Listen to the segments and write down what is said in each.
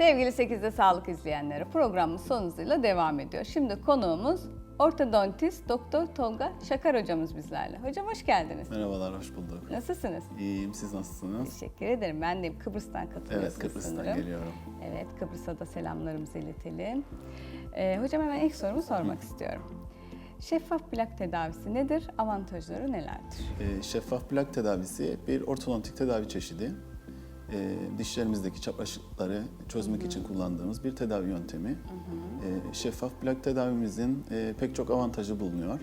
Sevgili 8'de Sağlık izleyenleri programımız son hızıyla devam ediyor. Şimdi konuğumuz ortodontist Doktor Tolga Şakar hocamız bizlerle. Hocam hoş geldiniz. Merhabalar, hoş bulduk. Nasılsınız? İyiyim, siz nasılsınız? Teşekkür ederim. Ben de Kıbrıs'tan katılıyorum. Evet, Kıbrıs'tan sanırım. geliyorum. Evet, Kıbrıs'a da selamlarımızı iletelim. Ee, hocam hemen ilk sorumu sormak istiyorum. Şeffaf plak tedavisi nedir? Avantajları nelerdir? Ee, şeffaf plak tedavisi bir ortodontik tedavi çeşidi. Ee, dişlerimizdeki çapraşıkları çözmek için kullandığımız bir tedavi yöntemi. Ee, şeffaf plak tedavimizin e, pek çok avantajı bulunuyor.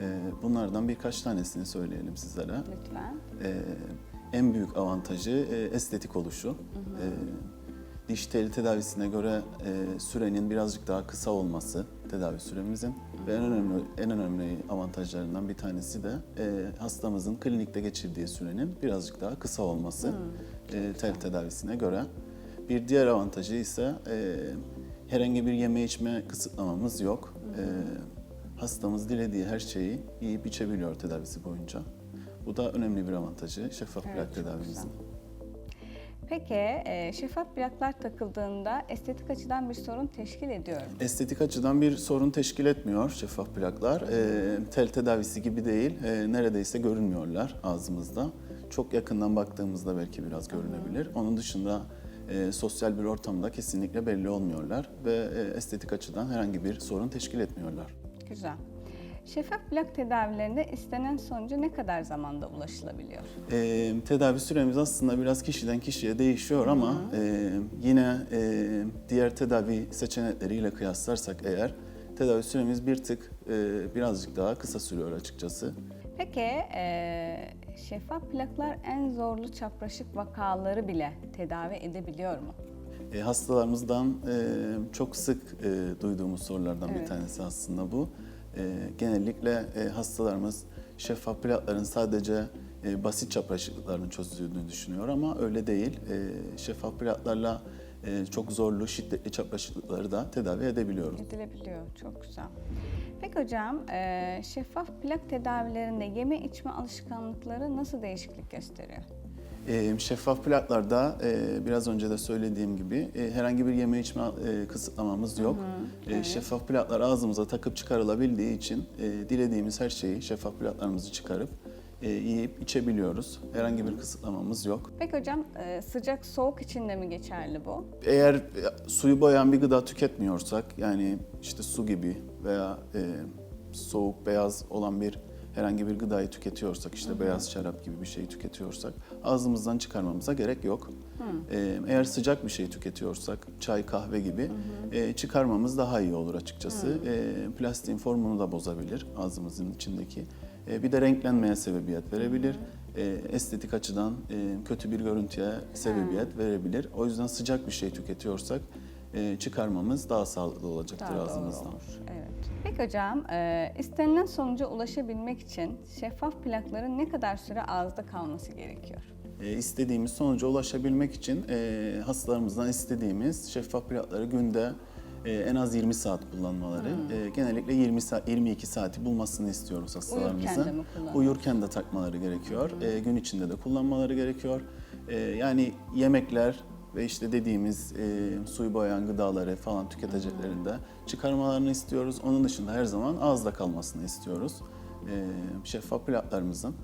Ee, bunlardan birkaç tanesini söyleyelim sizlere. Lütfen. Ee, en büyük avantajı e, estetik oluşu. Ee, diş teli tedavisine göre e, sürenin birazcık daha kısa olması tedavi süremizin ve en önemli en önemli avantajlarından bir tanesi de e, hastamızın klinikte geçirdiği sürenin birazcık daha kısa olması e, tel tedavisine göre. Bir diğer avantajı ise e, herhangi bir yeme içme kısıtlamamız yok. E, hastamız dilediği her şeyi yiyip içebiliyor tedavisi boyunca. Bu da önemli bir avantajı şeffaf Evet, plak tedavimizin. Peki e, şeffaf plaklar takıldığında estetik açıdan bir sorun teşkil ediyor mu? Estetik açıdan bir sorun teşkil etmiyor şeffaf plaklar. Ee, tel tedavisi gibi değil, ee, neredeyse görünmüyorlar ağzımızda. Çok yakından baktığımızda belki biraz görünebilir. Onun dışında e, sosyal bir ortamda kesinlikle belli olmuyorlar ve e, estetik açıdan herhangi bir sorun teşkil etmiyorlar. Güzel. Şeffaf plak tedavilerinde istenen sonuca ne kadar zamanda ulaşılabiliyor? Ee, tedavi süremiz aslında biraz kişiden kişiye değişiyor ama e, yine e, diğer tedavi seçenekleriyle kıyaslarsak eğer tedavi süremiz bir tık e, birazcık daha kısa sürüyor açıkçası. Peki e, şeffaf plaklar en zorlu çapraşık vakaları bile tedavi edebiliyor mu? E, hastalarımızdan e, çok sık e, duyduğumuz sorulardan Evet. bir tanesi aslında bu. E, genellikle e, hastalarımız şeffaf plakların sadece e, basit çapraşıklıklarını çözdüğünü düşünüyor ama öyle değil. E, şeffaf plaklarla e, çok zorlu, şiddetli çapraşıklıkları da tedavi edebiliyoruz. Edilebiliyor. Çok güzel. Peki hocam, e, şeffaf plak tedavilerinde yeme içme alışkanlıkları nasıl değişiklik gösteriyor? E, şeffaf plaklarda e, biraz önce de söylediğim gibi e, herhangi bir yeme içme e, kısıtlamamız yok. E, Şeffaf plaklar ağzımıza takıp çıkarılabildiği için e, dilediğimiz her şeyi şeffaf plaklarımızı çıkarıp yiyip içebiliyoruz. Herhangi bir kısıtlamamız yok. Peki hocam, e, sıcak soğuk için de mi geçerli bu? Eğer e, suyu boyayan bir gıda tüketmiyorsak yani işte su gibi veya e, soğuk beyaz olan bir herhangi bir gıdayı tüketiyorsak işte beyaz şarap gibi bir şey tüketiyorsak ağzımızdan çıkarmamıza gerek yok. E, eğer sıcak bir şey tüketiyorsak çay kahve gibi e, çıkarmamız daha iyi olur açıkçası. E, plastiğin formunu da bozabilir ağzımızın içindeki. E, bir de renklenmeye sebebiyet verebilir. E, estetik açıdan e, kötü bir görüntüye sebebiyet verebilir. O yüzden sıcak bir şey tüketiyorsak e, çıkarmamız daha sağlıklı olacaktır Daha doğru ağzımızdan. olur. Evet. Peki hocam, e, istenilen sonuca ulaşabilmek için şeffaf plakların ne kadar süre ağızda kalması gerekiyor? E, istediğimiz sonuca ulaşabilmek için e, hastalarımızdan istediğimiz şeffaf plakları günde e, en az 20 saat kullanmaları. E, genellikle 20 saat, 22 saati bulmasını istiyoruz hastalarımızın. Uyurken de mi kullanıyor? Uyurken de takmaları gerekiyor. E, gün içinde de kullanmaları gerekiyor. E, yani yemekler ve işte dediğimiz e, suyu boyayan gıdaları falan tüketeceklerinde çıkarmalarını istiyoruz. Onun dışında her zaman ağızda kalmasını istiyoruz. E, şeffaf plaklarımızın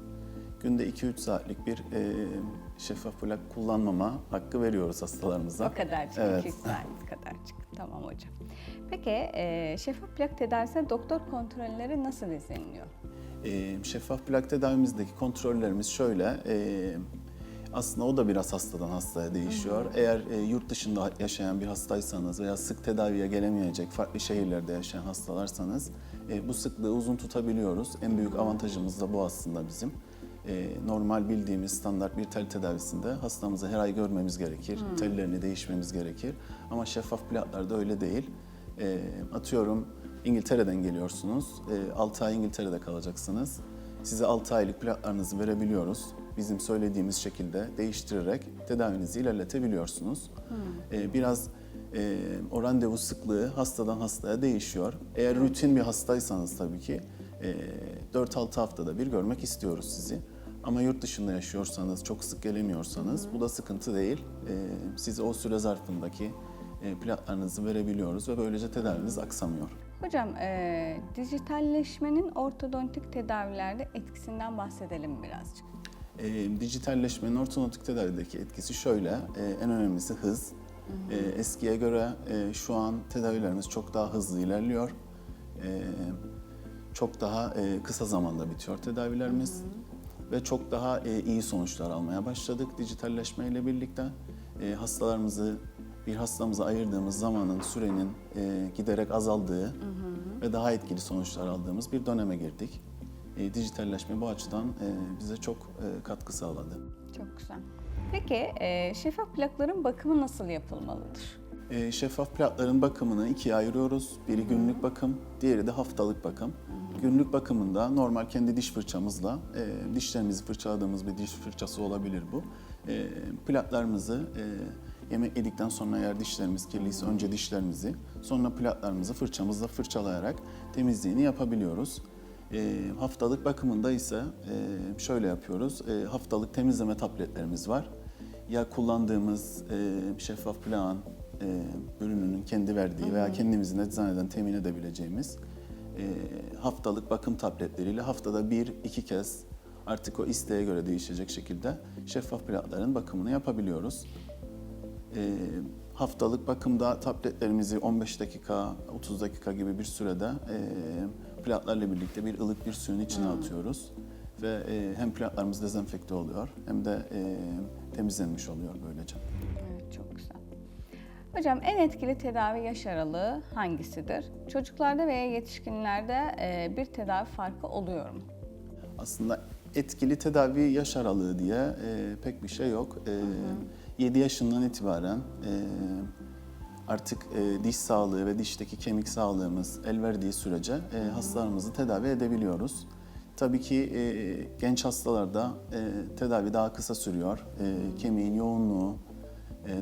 günde 2-3 saatlik bir e, şeffaf plak kullanmama hakkı veriyoruz hastalarımıza. O kadarcık, Evet. 2 saat kadarcık. Tamam hocam. Peki e, şeffaf plak tedavisinde doktor kontrolleri nasıl izleniliyor? E, şeffaf plak tedavimizdeki kontrollerimiz şöyle. e, aslında o da biraz hastadan hastaya değişiyor. Eğer e, yurt dışında yaşayan bir hastaysanız veya sık tedaviye gelemeyecek farklı şehirlerde yaşayan hastalarsanız e, bu sıklığı uzun tutabiliyoruz. En büyük avantajımız da bu aslında bizim. E, normal bildiğimiz standart bir tel tedavisinde hastamızı her ay görmemiz gerekir. Tellerini değişmemiz gerekir. Ama şeffaf plaklarda öyle değil. E, atıyorum İngiltere'den geliyorsunuz. 6 ay İngiltere'de kalacaksınız. Size 6 aylık plaklarınızı verebiliyoruz. Bizim söylediğimiz şekilde değiştirerek tedavinizi ilerletebiliyorsunuz. E, biraz e, o randevu sıklığı hastadan hastaya değişiyor. Eğer rutin bir hastaysanız tabii ki e, 4-6 haftada bir görmek istiyoruz sizi. Ama yurt dışında yaşıyorsanız, çok sık gelemiyorsanız bu da sıkıntı değil. E, sizi o süre zarfındaki e, plaklarınızı verebiliyoruz ve böylece tedaviniz aksamıyor. Hocam e, dijitalleşmenin ortodontik tedavilerde etkisinden bahsedelim birazcık. E, dijitalleşmenin ortodontik tedavideki etkisi şöyle, e, en önemlisi hız. E, eskiye göre e, şu an tedavilerimiz çok daha hızlı ilerliyor. E, çok daha e, kısa zamanda bitiyor tedavilerimiz. Ve çok daha e, iyi sonuçlar almaya başladık dijitalleşme ile birlikte. E, hastalarımızı, bir hastamıza ayırdığımız zamanın, sürenin e, giderek azaldığı ve daha etkili sonuçlar aldığımız bir döneme girdik. Dijitalleşme bu açıdan bize çok katkı sağladı. Çok güzel. Peki şeffaf plakların bakımı nasıl yapılmalıdır? E, şeffaf plakların bakımını ikiye ayırıyoruz. Biri günlük bakım, diğeri de haftalık bakım. Günlük bakımında normal kendi diş fırçamızla, e, dişlerimizi fırçaladığımız bir diş fırçası olabilir bu. E, plaklarımızı e, yemek yedikten sonra eğer dişlerimiz kirliyse önce dişlerimizi, sonra plaklarımızı fırçamızla fırçalayarak temizliğini yapabiliyoruz. E, haftalık bakımında ise e, şöyle yapıyoruz. E, haftalık temizleme tabletlerimiz var. Ya kullandığımız e, şeffaf plağın e, ürününün kendi verdiği veya kendimizin eczaneden temin edebileceğimiz e, haftalık bakım tabletleriyle haftada bir iki kez artık o isteğe göre değişecek şekilde şeffaf plakların bakımını yapabiliyoruz. E, haftalık bakımda tabletlerimizi 15 dakika, 30 dakika gibi bir sürede e, plaklarla birlikte bir ılık bir suyun içine atıyoruz. Ve e, hem plaklarımız dezenfekte oluyor hem de e, temizlenmiş oluyor böylece. Hocam en etkili tedavi yaş aralığı hangisidir? Çocuklarda veya yetişkinlerde e, bir tedavi farkı oluyor mu? Aslında etkili tedavi yaş aralığı diye e, pek bir şey yok. E, 7 yaşından itibaren e, artık e, diş sağlığı ve dişteki kemik sağlığımız el verdiği sürece e, hastalarımızı tedavi edebiliyoruz. Tabii ki e, genç hastalarda e, tedavi daha kısa sürüyor. E, kemiğin yoğunluğu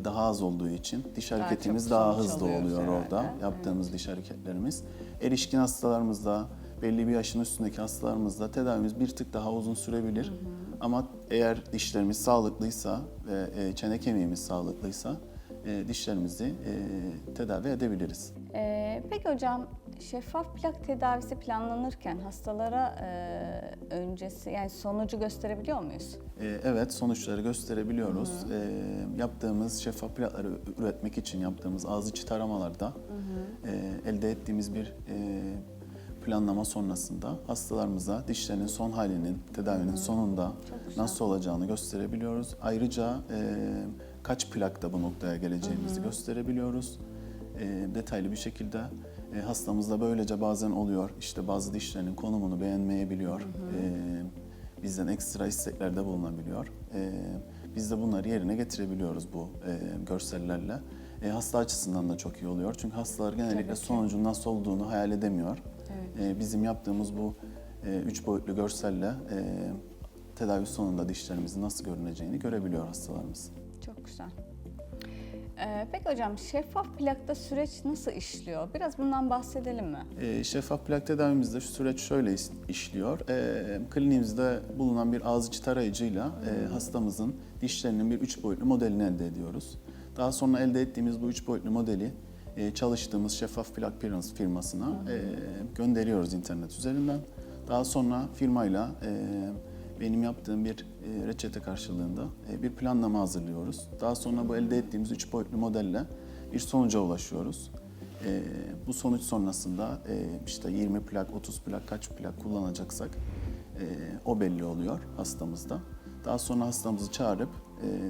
daha az olduğu için diş hareketimiz daha hızlı oluyor herhalde. orada Evet. yaptığımız diş hareketlerimiz. Erişkin hastalarımızda belli bir yaşın üstündeki hastalarımızda tedavimiz bir tık daha uzun sürebilir. Ama eğer dişlerimiz sağlıklıysa ve e, çene kemiğimiz sağlıklıysa e, dişlerimizi e, tedavi edebiliriz. E, peki hocam şeffaf plak tedavisi planlanırken hastalara e, öncesi yani sonucu gösterebiliyor muyuz? E, Evet, sonuçları gösterebiliyoruz. E, yaptığımız şeffaf plakları üretmek için yaptığımız ağız içi taramalarda e, elde ettiğimiz bir e, planlama sonrasında hastalarımıza dişlerinin son halinin, tedavinin sonunda nasıl olacağını gösterebiliyoruz. Ayrıca e, kaç plakta bu noktaya geleceğimizi gösterebiliyoruz. E, detaylı bir şekilde e, hastamızda böylece bazen oluyor. İşte bazı dişlerinin konumunu beğenmeyebiliyor. E, bizden ekstra isteklerde bulunabiliyor. E, biz de bunları yerine getirebiliyoruz bu e, görsellerle. E, hasta açısından da çok iyi oluyor. Çünkü hastalar genellikle sonucun nasıl olduğunu hayal edemiyor. Evet. E, bizim yaptığımız bu e, üç boyutlu görselle e, tedavi sonunda dişlerimizin nasıl görüneceğini görebiliyor hastalarımız. Çok güzel. E, peki hocam şeffaf plakta süreç nasıl işliyor? Biraz bundan bahsedelim mi? E, şeffaf plak tedavimizde şu süreç şöyle is- işliyor. E, kliniğimizde bulunan bir ağız içi tarayıcıyla e, hastamızın dişlerinin bir üç boyutlu modelini elde ediyoruz. Daha sonra elde ettiğimiz bu üç boyutlu modeli e, çalıştığımız şeffaf plak firması- firmasına e, gönderiyoruz internet üzerinden. Daha sonra firmayla e, benim yaptığım bir e, reçete karşılığında e, bir planlama hazırlıyoruz. Daha sonra bu elde ettiğimiz üç boyutlu modelle bir sonuca ulaşıyoruz. E, bu sonuç sonrasında işte 20 plak, 30 plak, kaç plak kullanacaksak o belli oluyor hastamızda. Daha sonra hastamızı çağırıp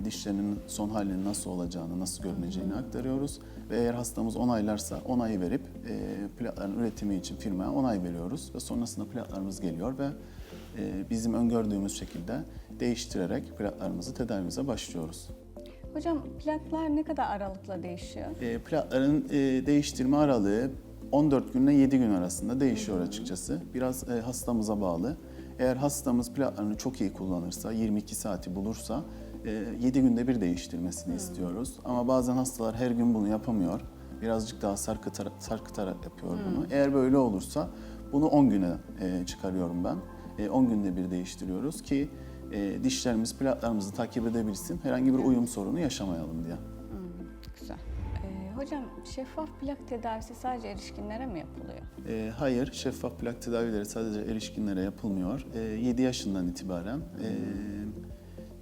dişlerinin son halinin nasıl olacağını, nasıl görüneceğini aktarıyoruz. Ve eğer hastamız onaylarsa onayı verip plakların üretimi için firmaya onay veriyoruz. Ve sonrasında plaklarımız geliyor ve bizim öngördüğümüz şekilde değiştirerek plaklarımızı tedavimize başlıyoruz. Hocam plaklar ne kadar aralıkla değişiyor? E, plakların e, değiştirme aralığı 14 günle 7 gün arasında değişiyor açıkçası. Biraz e, hastamıza bağlı. Eğer hastamız plaklarını çok iyi kullanırsa, 22 saati bulursa e, 7 günde bir değiştirmesini istiyoruz. Ama bazen hastalar her gün bunu yapamıyor. Birazcık daha sarkıtarak, sarkıtarak yapıyor bunu. Eğer böyle olursa bunu 10 güne e, çıkarıyorum ben. E, 10 günde bir değiştiriyoruz ki e, dişlerimiz plaklarımızı takip edebilsin. Herhangi bir uyum sorunu yaşamayalım diye. Güzel. Ee, hocam şeffaf plak tedavisi sadece erişkinlere mi yapılıyor? E, hayır, şeffaf plak tedavileri sadece erişkinlere yapılmıyor. E, 7 yaşından itibaren e,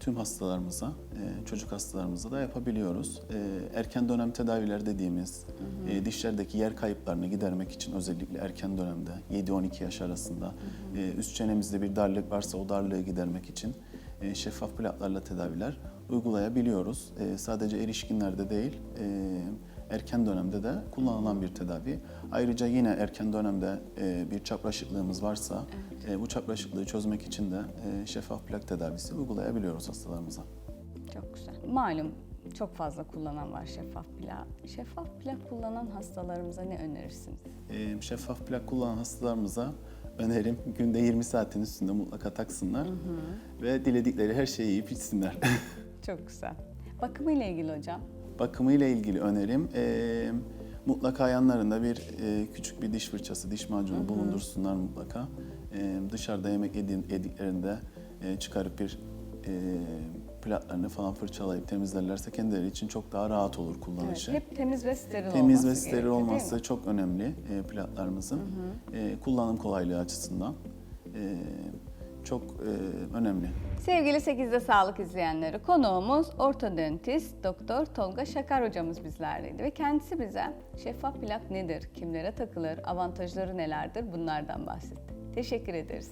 tüm hastalarımıza, e, çocuk hastalarımıza da yapabiliyoruz. E, erken dönem tedaviler dediğimiz e, dişlerdeki yer kayıplarını gidermek için özellikle erken dönemde 7-12 yaş arasında e, üst çenemizde bir darlık varsa o darlığı gidermek için şeffaf plaklarla tedaviler uygulayabiliyoruz. Sadece erişkinlerde değil, erken dönemde de kullanılan bir tedavi. Ayrıca yine erken dönemde e, bir çapraşıklığımız varsa e, bu çapraşıklığı çözmek için de e, şeffaf plak tedavisi uygulayabiliyoruz hastalarımıza. Çok güzel. Malum çok fazla kullanan var şeffaf plak. Şeffaf plak kullanan hastalarımıza ne önerirsiniz? E, şeffaf plak kullanan hastalarımıza önerim günde 20 saatin üstünde mutlaka taksınlar ve diledikleri her şeyi yiyip içsinler. Çok güzel. Bakımı ile ilgili hocam. Bakımı ile ilgili önerim e, mutlaka yanlarında bir e, küçük bir diş fırçası, diş macunu bulundursunlar mutlaka. E, dışarıda yemek yediğin, yediklerinde e, çıkarıp bir e, platlarını falan fırçalayıp temizlerlerse kendileri için çok daha rahat olur Evet, kullanışı. hep temiz ve steril Temiz olması ve steril olması çok önemli e, platlarımızın. E, kullanım kolaylığı açısından e, çok e, önemli. Sevgili 8'de Sağlık izleyenleri, konuğumuz ortodontist Doktor Tolga Şakar hocamız bizlerleydi ve kendisi bize şeffaf plak nedir, kimlere takılır, avantajları nelerdir bunlardan bahsetti. Teşekkür ederiz.